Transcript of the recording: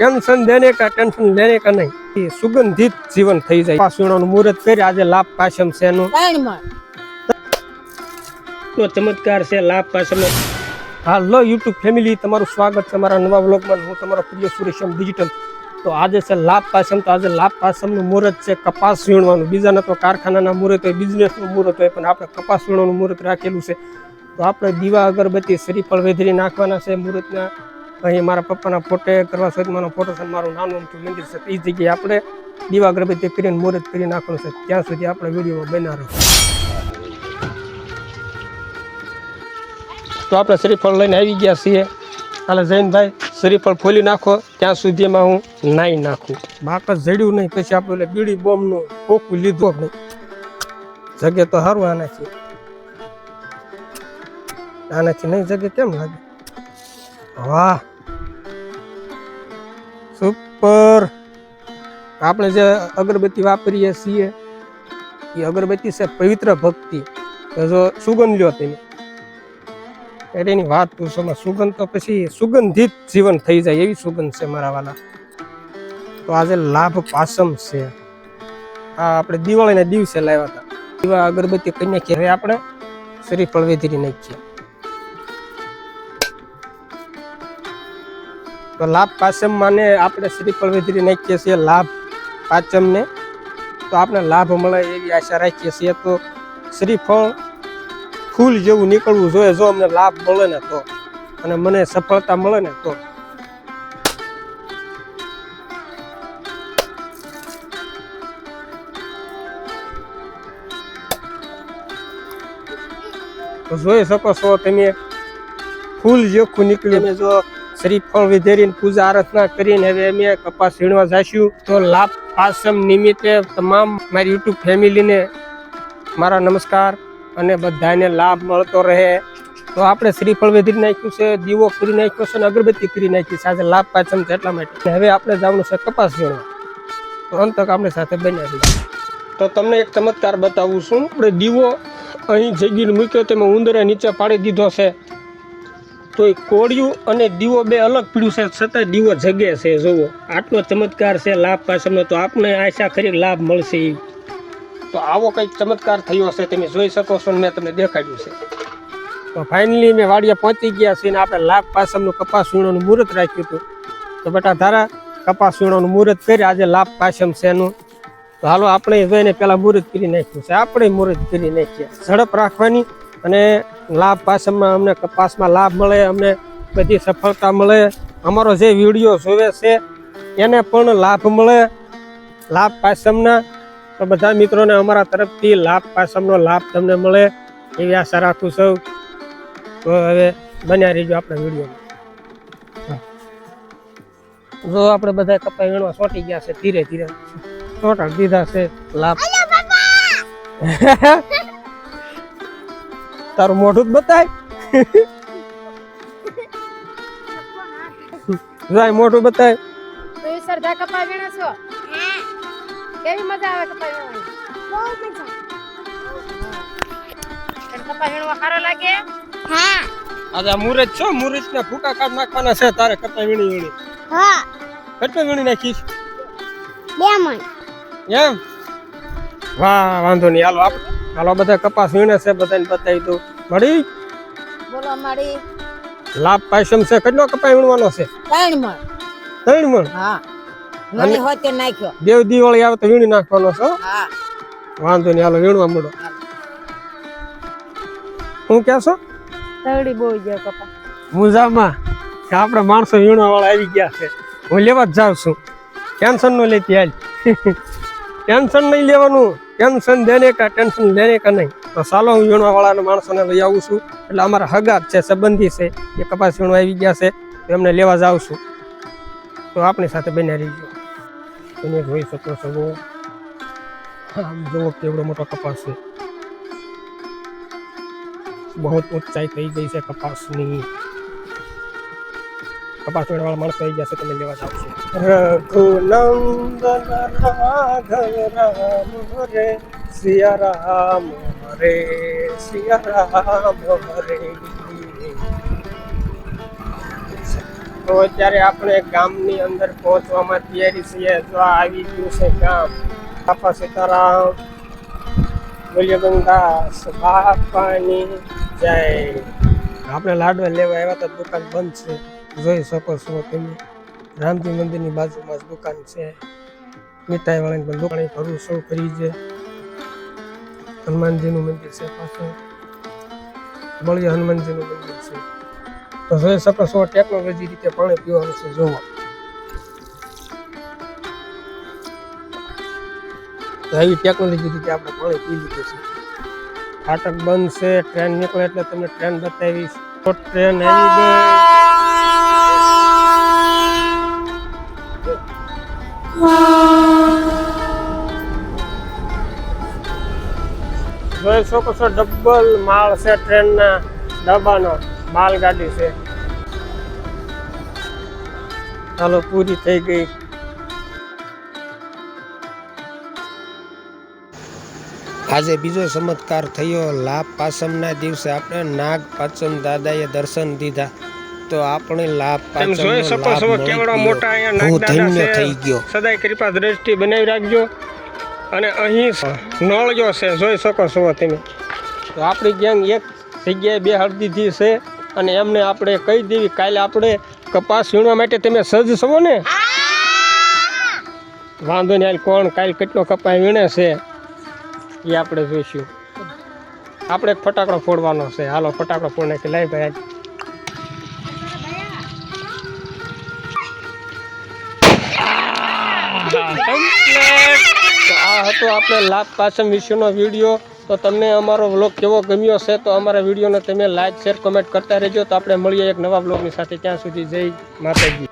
Tension દેને કા tension લેને કા નહીં. એ સુગંધિત જીવન થઈ જાય. પાસુણાનું મુહૂર્ત કરી આજે લાભ પાસમ છે એનું તો ચમત્કાર છે લાભ પાસમ હાલો યુટ્યુબ ફેમિલી તમારું સ્વાગત છે મારા નવા વ્લોગમાં. હું તમારો પ્રિય સુરેશમ ડિજિટલ. તો આજે છે લાભ પાસમ તો આજે લાભ પાસમનું મુહૂર્ત છે કપાસ વીણવાનું. બીજાના તો કારખાનાના મુહૂર્ત હોય બિઝનેસનું મુહૂર્ત હોય પણ આપણે કપાસ વીણવાનું મુહૂર્ત રાખેલું છે. તો આપણે દીવા અગરબત્તી શ્રીફળ વેધરી નાખવાના છે મુહૂર્તના. અહીં મારા પપ્પાના ફોટે કરવા સદમાનો ફોટો છે મારું નાનું અમથું મંદિર છે. એ જગ્યાએ આપણે દીવા અગરબત્તી કરીને મુહૂર્ત કરી નાખવાનું છે. ત્યાં સુધી આપણે વિડીયોમાં બના રહો. તો આપણે શ્રીફળ લઈને આવી ગયા છીએ. કાલે જૈનભાઈ, શ્રીફળ ખોલી નાખો. ત્યાં સુધીમાં હું નાઈ નાખું. બાકસ જડ્યું નહીં, પછી આપણે બીડી બોમ્બનું કોકું લીધું નહીં. જગે તો સારું આનાથી. આનાથી નહીં જગે, કેમ લાગે? વાહ. સુપર આપણે જે અગરબત્તી વાપરીએ છીએ, એ અગરબત્તી છે પવિત્ર ભક્તિ. જો સુગંધ લ્યો તમે. એની વાત પૂછો સુગંધ તો પછી સુગંધિત જીવન થઈ જાય એવી સુગંધ છે મારા વાલા. તો આજે લાભ પાસમ છે. આ આપણે દિવાળીના દિવસે લાવ્યા હતા. દીવા અગરબત્તી કહીને કે આપણે શ્રીફળ વેધરી નાખીએ તો લાભ પાચમ માને આપણે શ્રીફળ વેધરી નાખીએ છીએ લાભ પાચમને તો આપણે લાભ મળે એવી આશા રાખીએ છીએ. તો શ્રીફળ ફૂલ જેવું નીકળવું જોઈએ, જો અમને લાભ મળે ને તો અને મને સફળતા મળે ને તો. જોઈ શકો છો તમે, ફૂલ જેખું નીકળ્યું. જો શ્રીફળ વિધેરીને પૂજા આરાધના કરીને હવે અમે કપાસ વીણવા જઈશું તો લાભ આશ્રમ નિમિત્તે તમામ મારી યુટ્યુબ ફેમિલીને મારા નમસ્કાર અને બધાને લાભ મળતો રહે. તો આપણે શ્રીફળ વેધી નાખ્યું છે, દીવો કરી નાખ્યો છે અને અગરબત્તી કરી નાખી આજે લાભ પાછમ છે એટલા માટે. હવે આપણે જવાનું છે કપાસ વીણવા. તો અંત આપણે સાથે બન્યા છીએ. તો તમને એક ચમત્કાર બતાવું છું. આપણે દીવો અહીં જગીને મૂક્યો, તેમાં ઉંદરે નીચે પાડી દીધો છે. તો એ કોળિયું અને દીવો બે અલગ પીડ્યું છે, છતાં દીવો જગે છે, જોવો. આટલો ચમત્કાર છે, લાભ પાછળનો, તો આપને આશા કરી લાભ મળશે. તો આવો કંઈક ચમત્કાર થયો છે તમે જોઈ શકો છો મેં તમને દેખાડ્યું છે. તો ફાઇનલી મેં વાડીએ પહોંચી ગયા છીએ ને આપણે લાભ પાસમનું કપાસ વીણોનું મુહૂર્ત રાખ્યું હતું. તો બેટા તારા કપાસ વીણોનું મુહૂર્ત કરી, આજે લાભ પાછમ છે એનું. તો હાલો આપણે જોઈને પેલા મુહૂર્ત કરી નાખ્યું છે, આપણે મુહૂર્ત કરી નાખીએ ઝડપ રાખવાની અને લાભ પાસમમાં અમને કપાસમાં લાભ મળે અમને બધી સફળતા મળે. અમારો જે વીડિયો જોવે છે એને પણ લાભ મળે. લાભ પાસમના તો બધા મિત્રોને અમારા તરફથી લાભ પાસમનો લાભ તમને મળે એવી આશા રાખું છું. તો હવે બન્યા રહીજો આપણે વિડીયોમાં. જો આપણે બધા કપાઈ વીણવા સોટી ગયા છે ધીરે ધીરે. સોટા દીધા છે લાભ. તારું મોઢું જ બતાય. જાય મોઢું બતાય. તો એ સરધા કપા વીણે છો? કેવી મજા આવે કપા વીણવાની તને કપા વીણવા સારો લાગે? હા આજે મુરત છો? મુરત ને ફૂકા કાઢ નાખવાના છે તારે કપાઈ વીણી. વીણી હા કેટલું વીણી નાખીશ. બે મણ એમ? વાહ વાંધો નહીં. હાલો આપ હાલો બધા કપાસ વીણે છે બધાને બતાવી દઉં. મળી બોલો મારી. લાભ પાયસમ છે કેટલો કપાઈ વીણવાનો છે? ત્રણ મણ. ત્રણ મણ? હા. મળી હોય તે નાખ્યો. દેવ દિવાળી આવે તો વીણી નાખવાનો છો હા? વાંધો નહીં હાલો વીણવા મળો. હું. કે છો? તળી બહુ ગયો કપા મુજામાં. કે આપણે માણસો વીણવા વાળા આવી ગયા છે. હું લેવા જ જાઉં છું. ટેન્શન ન લેતી હાલ. ટેન્શન નહીં લેવાનું. ટેન્શન દેને કા ટેન્શન લેને કા નહીં. તો ચાલો હું વીણવા વાળાના માણસોને લઈ આવું છું. એટલે અમારા હગાર છે, સંબંધી છે, એ કપાસ વીણવા આવી ગયા છે. એમને લેવા જાઉં છું. તો આપણી સાથે બન્યા રહીજો. તમે જોઈ શકો છો. આમ જુઓ કેવડો મોટો કપાસ છે. બહુ ઊંચાઈ થઈ ગઈ છે કપાસની. કપાસ વાળા માણસો આવી ગયા છે, તમે લેવા જાવ છો. રઘુનંદન રાઘવ રામ રે સિયા રામ રે સિયા તો અત્યારે આપણે ગામની અંદર પહોંચવામાં તૈયારી છીએ તો આવી ગયું છે ગામ. બાપા સીતારામ મૂલ્યબંદાસ બાપાની જય. આપણે લાડવા લેવા આવ્યા તો દુકાન બંધ છે. જોઈ શકો છો તમે. રામજી મંદિરની બાજુમાં જ દુકાન છે. મીઠાઈ વાળાની પણ દુકાન ભરું શું કરી છે. હનુમાનજીનું મંદિર છે પાછળ બળિયા હનુમાનજીનું મંદિર છે. તો જોઈ શકો છો ટેકનોલોજી રીતે પાણી પીવાનું છે, જોવો. આવી ટેકનોલોજી રીતે આપણે પાણી પી લીધું છે. ફાટક બંધ છે ટ્રેન નીકળે એટલે તમને ટ્રેન બતાવીશ. તો ટ્રેન આવી ગઈ. જોઈ શકો છો ડબલ માળ છે ટ્રેનના ડબ્બાનો. માલગાડી છે. ચાલો પૂરી થઈ ગઈ. આજે બીજો ચમત્કાર થયો. લાભ પાસમના દિવસે આપણે નાગ પાચમ દાદાએ દર્શન દીધા. તો આપણે લાભ તમે જોઈ કેવડા મોટા અહીંયા નાગ દાદા થઈ ગયો. સદાય કૃપા દ્રષ્ટિ બનાવી રાખજો. અને અહીં નળ જો છે જોઈ શકો છો તમે તો આપણી ગેંગ એક જગ્યાએ બે હળદીથી છે અને એમને આપણે કહી દેવી કાલે આપણે કપાસ વીણવા માટે તમે સજ્જ છો ને વાંધો નહીં કોણ કાલે કેટલો કપાસ વીણે છે એ આપણે જોઈશું આપણે એક ફટાકડો ફોડવાનો છે હાલો ફટાકડો ફોડ નાખી લાઈ ભાઈ Complete. તો આ હતો આપણે લાભ પાસમ વિશેનો વીડિયો. તો તમને અમારો વ્લોગ કેવો ગમ્યો છે તો અમારા વિડીયોને તમે લાઈક શેર કમેન્ટ કરતા રહેજો. તો આપણે મળીએ એક નવા વ્લોગની સાથે. ત્યાં સુધી જય માતાજી.